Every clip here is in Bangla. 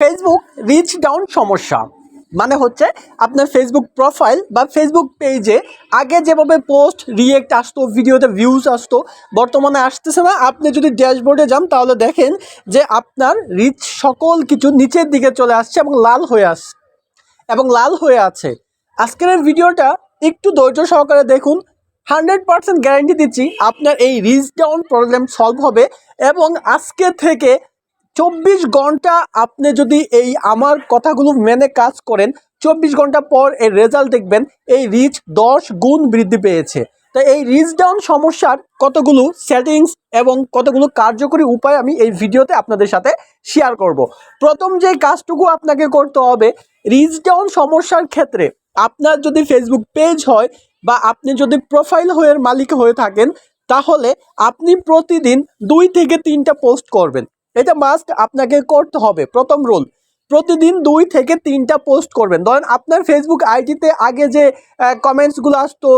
ফেসবুক রিচ ডাউন সমস্যা। মানে হচ্ছে আপনার ফেসবুক প্রোফাইল বা ফেসবুক পেজে আগে যেভাবে পোস্ট রিয়েক্ট আসতো ভিডিওতে ভিউজ আসতো, বর্তমানে আসতেছে না। আপনি যদি ড্যাশবোর্ডে যান, তাহলে দেখেন যে আপনার রিচ সকল কিছু নিচের দিকে চলে আসছে এবং লাল হয়ে আসছে এবং লাল হয়ে আছে। আজকের ভিডিওটা একটু ধৈর্য সহকারে দেখুন। হান্ড্রেড পার্সেন্ট গ্যারান্টি দিচ্ছি আপনার এই রিচ ডাউন প্রবলেম সলভ হবে এবং আজকে থেকে চব্বিশ ঘণ্টা আপনি যদি এই আমার কথাগুলো মেনে কাজ করেন, চব্বিশ ঘণ্টা পর এর রেজাল্ট দেখবেন এই রিচ দশ গুণ বৃদ্ধি পেয়েছে। তো এই রিচ ডাউন সমস্যার কতগুলো সেটিংস এবং কতগুলো কার্যকরী উপায় আমি এই ভিডিওতে আপনাদের সাথে শেয়ার করব। প্রথম যে কাজটুকু আপনাকে করতে হবে রিচ ডাউন সমস্যার ক্ষেত্রে আপনার যদি ফেসবুক পেজ হয় বা আপনি যদি প্রোফাইল হয়ে মালিক হয়ে থাকেন, তাহলে আপনি প্রতিদিন দুই থেকে তিনটা পোস্ট করবেন। এটা মাস্ট আপনাকে করতে হবে। প্রথম রুল, প্রতিদিন দুই থেকে তিনটা পোস্ট করবেন। ধরেন আপনার ফেসবুক আইডিতে আগে যে কমেন্টসগুলো আসতো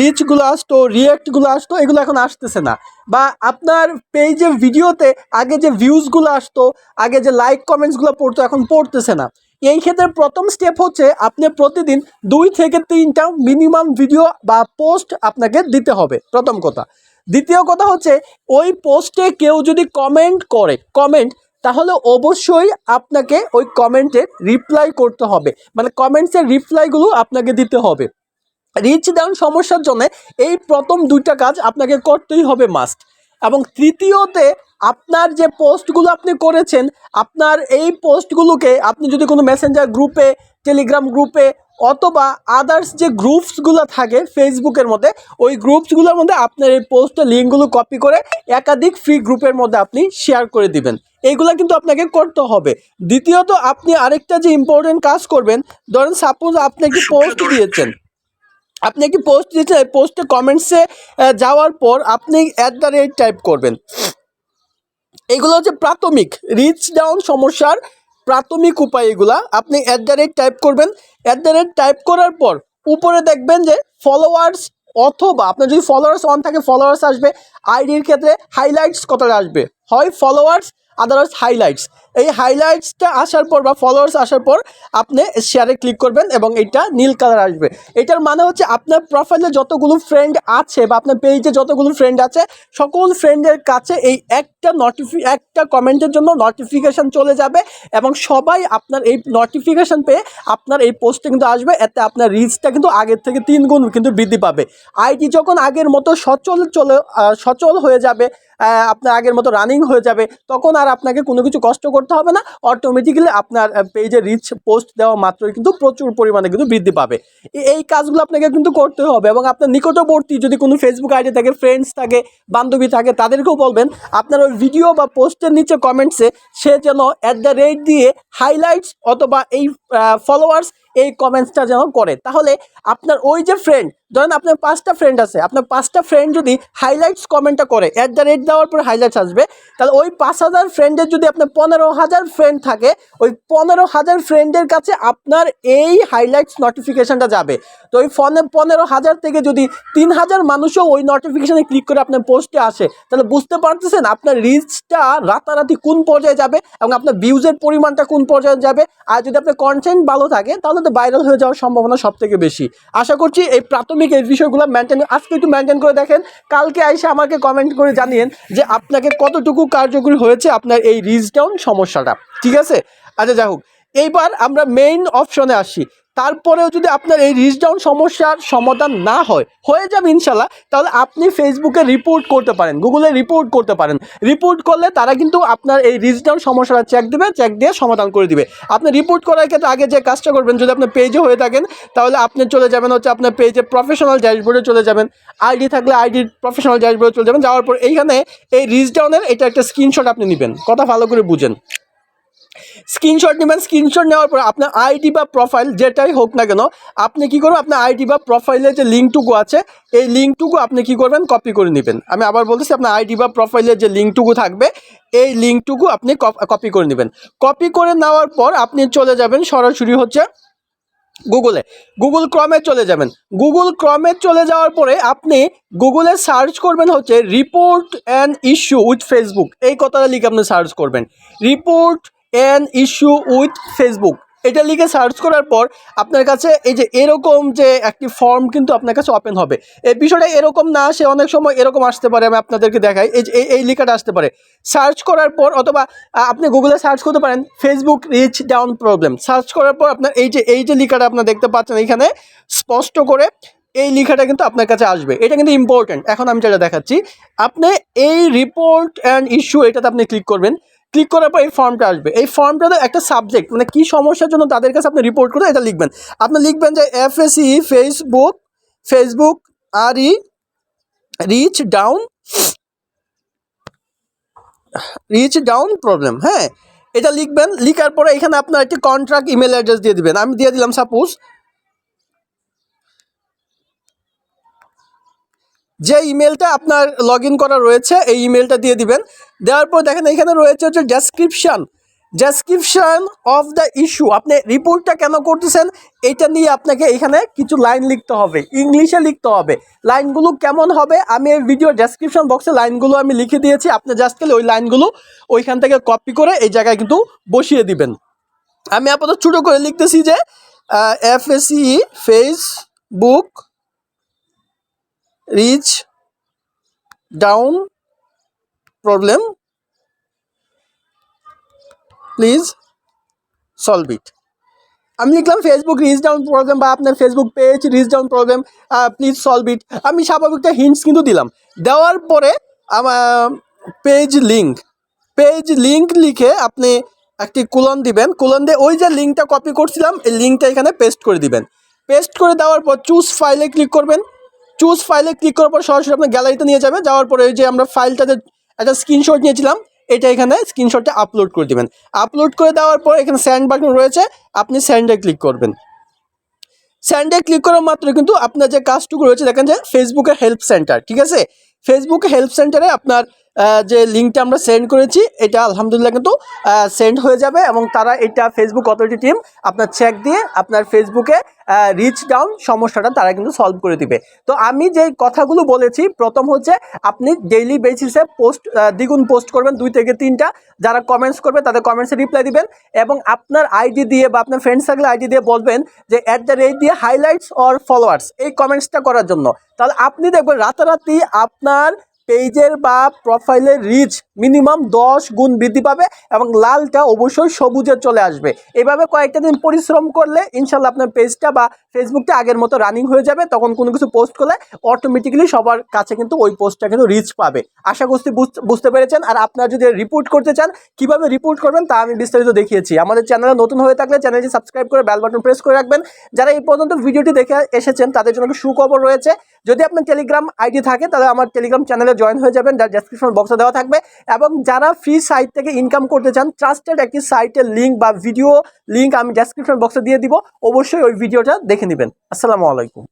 রিচগুলো আসতো রিয়েক্টগুলো আসতো, এগুলো এখন আসতেছে না। বা আপনার পেজে ভিডিওতে আগে যে ভিউজগুলো আসতো, আগে যে লাইক কমেন্টসগুলো পড়তো, এখন পড়তেছে না। এই ক্ষেত্রে প্রথম স্টেপ হচ্ছে আপনি প্রতিদিন দুই থেকে তিনটা মিনিমাম ভিডিও বা পোস্ট আপনাকে দিতে হবে। প্রথম কথা। দ্বিতীয় কথা হচ্ছে, ওই পোস্টে কেউ যদি কমেন্ট করে কমেন্ট তাহলে অবশ্যই আপনাকে ওই কমেন্টের রিপ্লাই করতে হবে। মানে কমেন্টসের রিপ্লাইগুলো আপনাকে দিতে হবে। রিচ ডাউন সমস্যার জন্য এই প্রথম দুইটা কাজ আপনাকে করতেই হবে মাস্ট এবং তৃতীয়তে, আপনার যে পোস্টগুলো আপনি করেছেন, আপনার এই পোস্টগুলোকে আপনি যদি কোনো মেসেঞ্জার গ্রুপে টেলিগ্রাম গ্রুপে অথবা আদার্স যে গ্রুপসগুলো থাকে ফেসবুকের মধ্যে ওই গ্রুপসগুলোর মধ্যে আপনার এই পোস্টের লিঙ্কগুলো কপি করে একাধিক ফ্রি গ্রুপের মধ্যে আপনি শেয়ার করে দিবেন। এইগুলো কিন্তু আপনাকে করতে হবে। দ্বিতীয়ত আপনি আরেকটা যে ইম্পর্টেন্ট কাজ করবেন ধরেন সাপোজ আপনি একটি পোস্ট দিয়েছেন। আপনি একটি পোস্ট দিয়েছেন এই পোস্টে কমেন্টসে যাওয়ার পর আপনি অ্যাট দ্য রেট টাইপ করবেন। এগুলো হচ্ছে প্রাথমিক রিচ ডাউন সমস্যার প্রাথমিক উপায় এগুলা। আপনি অ্যাট দ্য রেট টাইপ করবেন। অ্যাট দ্য রেট টাইপ করার পর উপরে দেখবেন যে ফলোয়ার্স অথবা আপনার যদি ফলোয়ার্স অন থাকে ফলোয়ার্স আসবে। আইডির ক্ষেত্রে হাইলাইটস কতটা আসবে? হয় ফলোয়ার্স আদারওয়াইজ হাইলাইটস এই হাইলাইটসটা আসার পর বা ফলোয়ার্স আসার পর আপনি শেয়ারে ক্লিক করবেন এবং এটা নীল কালার আসবে। এটার মানে হচ্ছে আপনার প্রোফাইলে যতগুলো ফ্রেন্ড আছে বা আপনার পেজে যতগুলো ফ্রেন্ড আছে, সকল ফ্রেন্ডের কাছে এই একটা নোটিফি একটা কমেন্টের জন্য নোটিফিকেশান চলে যাবে এবং সবাই আপনার এই নোটিফিকেশান পেয়ে আপনার এই পোস্টে কিন্তু আসবে, এতে আপনার রিচটা কিন্তু আগের থেকে তিন গুণ কিন্তু বৃদ্ধি পাবে। আইটি যখন আগের মতো সচল চলে সচল হয়ে যাবে আপনার আগের মতো রানিং হয়ে যাবে, তখন আর আপনাকে কোনো কিছু কষ্ট করতে হবে না। অটোমেটিক্যালি আপনার পেজে রিচ পোস্ট দেওয়া মাত্রই কিন্তু প্রচুর পরিমাণে কিন্তু বৃদ্ধি পাবে। এই কাজগুলো আপনাকে কিন্তু করতে হবে এবং আপনার নিকটবর্তী যদি কোনো ফেসবুক আইডি থাকে ফ্রেন্ডস থাকে, বান্ধবী থাকে, তাদেরকেও বলবেন, আপনার ওই ভিডিও বা পোস্টের নিচে কমেন্টসে সে যেন অ্যাট দ্য রেট দিয়ে হাইলাইটস অথবা এই ফলোয়ার্স এই কমেন্টসটা যেন করে। তাহলে আপনার ওই যে ফ্রেন্ড ধরেন আপনার পাঁচটা ফ্রেন্ড আছে। আপনার পাঁচটা ফ্রেন্ড যদি হাইলাইটস কমেন্টটা করে অ্যাট দ্য রেট দেওয়ার পর হাইলাইটস আসবে, তাহলে ওই পাঁচ হাজার ফ্রেন্ডের যদি আপনার পনেরো হাজার ফ্রেন্ড থাকে, ওই পনেরো হাজার ফ্রেন্ডের কাছে আপনার এই হাইলাইটস নোটিফিকেশানটা যাবে। তো ওই ফোনে পনেরো হাজার থেকে যদি তিন হাজার মানুষও ওই নোটিফিকেশানে ক্লিক করে আপনার পোস্টে আসে, তাহলে বুঝতে পারতেছেন আপনার রিচটা রাতারাতি কোন পর্যায়ে যাবে এবং আপনার ভিউজের পরিমাণটা কোন পর্যায়ে যাবে। আর যদি আপনার কন্টেন্ট ভালো থাকে, তাহলে তো ভাইরাল হয়ে যাওয়ার সম্ভাবনা সব থেকে বেশি। আশা করছি এই প্রাথমিক এই বিষয়গুলো মেনটেন আজকে একটু মেনটেন করে দেখেন। কালকে এসে আমাকে কমেন্ট করে জানিয়েন যে আপনাকে কতটুকু কার্যকরী হয়েছে আপনার এই রিচ ডাউন সমস্যাটা। ঠিক আছে? আচ্ছা যাই হোক। এইবার আমরা মেইন অপশনে আসি। তারপরেও যদি আপনার এই রিচ ডাউন সমস্যার সমাধান না হয়, হয়ে যাবে ইনশাল্লাহ, তাহলে আপনি ফেসবুকে রিপোর্ট করতে পারেন গুগলে রিপোর্ট করতে পারেন। রিপোর্ট করলে তারা কিন্তু আপনার এই রিচ ডাউন সমস্যাটা চেক দেবে চেক দিয়ে সমাধান করে দিবে। আপনি রিপোর্ট করার ক্ষেত্রে আগে যে কাজটা করবেন, যদি আপনার পেজে হয়ে থাকেন, তাহলে আপনি চলে যাবেন হচ্ছে আপনার পেজে প্রফেশনাল ড্যাশবোর্ডে চলে যাবেন। আইডি থাকলে আইডির প্রফেশনাল ড্যাশবোর্ডে চলে যাবেন, যাওয়ার পর এইখানে এই রিচ ডাউনের এটা একটা স্ক্রিনশট আপনি নেবেন। কথা ভালো করে বুঝেন। স্ক্রিনশট নেবেন স্ক্রিনশট নেওয়ার পর আপনার আইডি বা প্রোফাইল যেটাই হোক না কেন, আপনি কি করবেন? আপনার আইডি বা প্রোফাইলের যে লিঙ্কটুকু আছে, এই লিঙ্কটুকু আপনি কি করবেন? কপি করে নেবেন। আমি আবার বলতেছি, আপনার আইডি বা প্রোফাইলের যে লিঙ্কটুকু থাকবে, এই লিঙ্কটুকু আপনি কপি করে নেবেন। কপি করে নেওয়ার পর আপনি চলে যাবেন সরাসরি হচ্ছে গুগলে গুগল ক্রমে চলে যাবেন। গুগল ক্রমে চলে যাওয়ার পরে আপনি গুগলে সার্চ করবেন হচ্ছে report and issue with Facebook এই কথাটা লিখে আপনি সার্চ করবেন। Report an issue with Facebook এটা লিখে সার্চ করার পর আপনার কাছে এই যে এরকম যে একটি ফর্ম কিন্তু আপনার কাছে ওপেন হবে। এই বিষয়টা এরকম না আসে অনেক সময় এরকম আসতে পারে, আমি আপনাদেরকে দেখাই। এই যে, এই- এই লেখাটা আসতে পারে। সার্চ করার পর অথবা আপনি গুগলে সার্চ করতে পারেন Facebook reach down problem search করার পর আপনার এই যে এই যে লেখাটা আপনার দেখতে পাচ্ছেন এখানে, স্পষ্ট করে এই লেখাটা কিন্তু আপনার কাছে আসবে। এটা কিন্তু ইম্পর্টেন্ট এখন আমি যেটা দেখাচ্ছি, আপনি এই রিপোর্ট অ্যান্ড ইস্যু এটাতে আপনি ক্লিক করবেন। ক্লিক করার পর এই ফর্মটা আসবে। এই ফর্মটাতে একটা সাবজেক্ট। মানে কী সমস্যার জন্য তাদের কাছে আপনি রিপোর্ট করে এটা লিখবেন। আপনি লিখবেন যে এফএসি ফেসবুক ফেসবুক আর ই reach down reach down problem হ্যাঁ? এটা লিখবেন, লিখার পরে এখানে আপনার একটি কন্ট্রাক্ট ইমেল অ্যাড্রেস দিয়ে দিবেন। আমি দিয়ে দিলাম সাপোজ যে ইমেলটা আপনার লগ করা রয়েছে, এই ইমেলটা দিয়ে দিবেন। দেওয়ার পর দেখেন এখানে রয়েছে হচ্ছে description description of the issue আপনি রিপোর্টটা কেন করতেছেন, এটা নিয়ে আপনাকে এখানে কিছু লাইন লিখতে হবে। ইংলিশে লিখতে হবে। লাইনগুলো কেমন হবে? আমি এই ভিডিও ডেসক্রিপশন বক্সে লাইনগুলো আমি লিখে দিয়েছি। আপনি জাস্ট খালি ওই লাইনগুলো ওইখান থেকে কপি করে এই জায়গায় কিন্তু বসিয়ে দিবেন। আমি আপাতত ছোটো করে লিখতেছি যে এফ AC Facebook reach down problem please solve it আমি লিখলাম ফেসবুক রিচ ডাউন প্রবলেম বা আপনার Facebook page reach down problem please solve it আমি স্বাভাবিকটা হিন্টস কিন্তু দিলাম। দেওয়ার পরে আমার পেজ লিঙ্ক পেজ লিঙ্ক লিখে আপনি একটি কুলন দিবেন। কুলন দিয়ে ওই যে লিঙ্কটা কপি করছিলাম, এই লিঙ্কটা এখানে পেস্ট করে দিবেন। পেস্ট করে দেওয়ার পর চুজ ফাইলে ক্লিক করবেন। চুজ ফাইলে ক্লিক করার পর সরাসরি আপনার গ্যালারিতে নিয়ে যাবে যাওয়ার পরে ওই যে আমরা ফাইলটাতে একটা স্ক্রিনশট নিয়েছিলাম, এটা এখানে স্ক্রিনশটটা আপলোড করে দেবেন। আপলোড করে দেওয়ার পর এখানে স্যান্ড বাটন রয়েছে, আপনি স্যান্ডে ক্লিক করবেন। স্যান্ডে ক্লিক করার মাত্র কিন্তু আপনার যে কাজটুকু রয়েছে, দেখেন যে ফেসবুকের হেল্প সেন্টার ঠিক আছে? ফেসবুকে হেল্প সেন্টারে আপনার যে লিঙ্কটা আমরা সেন্ড করেছি, এটা আলহামদুলিল্লাহ কিন্তু সেন্ড হয়ে যাবে এবং তারা এটা ফেসবুক অথরিটি টিম আপনার চেক দিয়ে আপনার ফেসবুকে রিচ ডাউন সমস্যাটা তারা কিন্তু সলভ করে দিবে। তো আমি যে কথাগুলো বলেছি, প্রথম হচ্ছে আপনি ডেইলি বেসিসে পোস্ট দ্বিগুণ পোস্ট করবেন, দুই থেকে তিনটা। যারা কমেন্টস করবে, তাদের কমেন্টসে রিপ্লাই দিবেন এবং আপনার আইডি দিয়ে বা আপনার ফ্রেন্ড সার্কেল আইডি দিয়ে বলবেন যে অ্যাট দ্য রেট দিয়ে হাইলাইটস অর ফলোয়ার্স এই কমেন্টসটা করার জন্য। তাহলে আপনি দেখবেন রাতারাতি আপনার পেজের বা প্রোফাইলের রিচ মিনিমাম দশ গুণ বৃদ্ধি পাবে এবং লালটা অবশ্যই সবুজে চলে আসবে। এভাবে কয়েকটা দিন পরিশ্রম করলে ইনশাল্লাহ আপনার পেজটা বা ফেসবুকটা আগের মতো রানিং হয়ে যাবে। তখন কোনো কিছু পোস্ট করলে অটোমেটিক্যালি সবার কাছে কিন্তু ওই পোস্টটা কিন্তু রিচ পাবে। আশা করছি বুঝ- বুঝতে পেরেছেন। আর আপনারা যদি রিপোর্ট করতে চান, কীভাবে রিপোর্ট করবেন তা আমি বিস্তারিত দেখিয়েছি। আমাদের চ্যানেলে নতুন হয়ে থাকলে চ্যানেলটি সাবস্ক্রাইব করে বেল বাটন প্রেস করে রাখবেন। যারা এই পর্যন্ত ভিডিওটি দেখে এসেছেন, তাদের জন্য সুখবর রয়েছে। যদি আপনার টেলিগ্রাম আইডি থাকে, তাহলে আমার টেলিগ্রাম চ্যানেলে জয়েন হয়ে যাবেন। যার ডেসক্রিপশন বক্সে দেওয়া থাকবে। এবং যারা ফ্রি সাইট থেকে ইনকাম করতে চান ট্রাস্টেড একটি সাইটের লিঙ্ক বা ভিডিও লিঙ্ক আমি ডেসক্রিপশন বক্সে দিয়ে দিব। অবশ্যই ওই ভিডিওটা দেখে নেবেন। আসসালামু আলাইকুম।